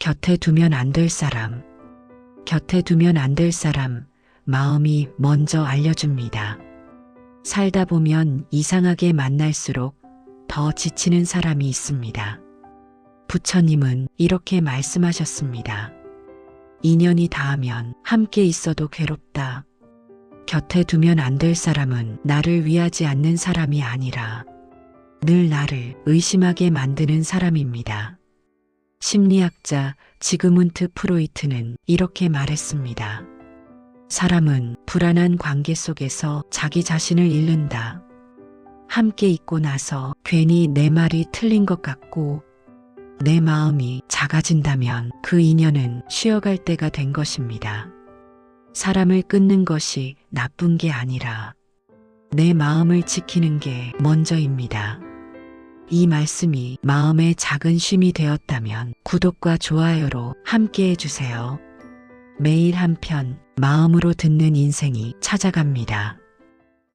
곁에 두면 안 될 사람. 곁에 두면 안 될 사람, 마음이 먼저 알려줍니다. 살다 보면 이상하게 만날수록 더 지치는 사람이 있습니다. 부처님은 이렇게 말씀하셨습니다. 인연이 닿으면 함께 있어도 괴롭다. 곁에 두면 안 될 사람은 나를 위하지 않는 사람이 아니라 늘 나를 의심하게 만드는 사람입니다. 심리학자 지그문트 프로이트는 이렇게 말했습니다. 사람은 불안한 관계 속에서 자기 자신을 잃는다. 함께 있고 나서 괜히 내 말이 틀린 것 같고 내 마음이 작아진다면 그 인연은 쉬어갈 때가 된 것입니다. 사람을 끊는 것이 나쁜 게 아니라 내 마음을 지키는 게 먼저입니다. 이 말씀이 마음의 작은 쉼이 되었다면 구독과 좋아요로 함께 해주세요. 매일 한 편 마음으로 듣는 인생이 찾아갑니다.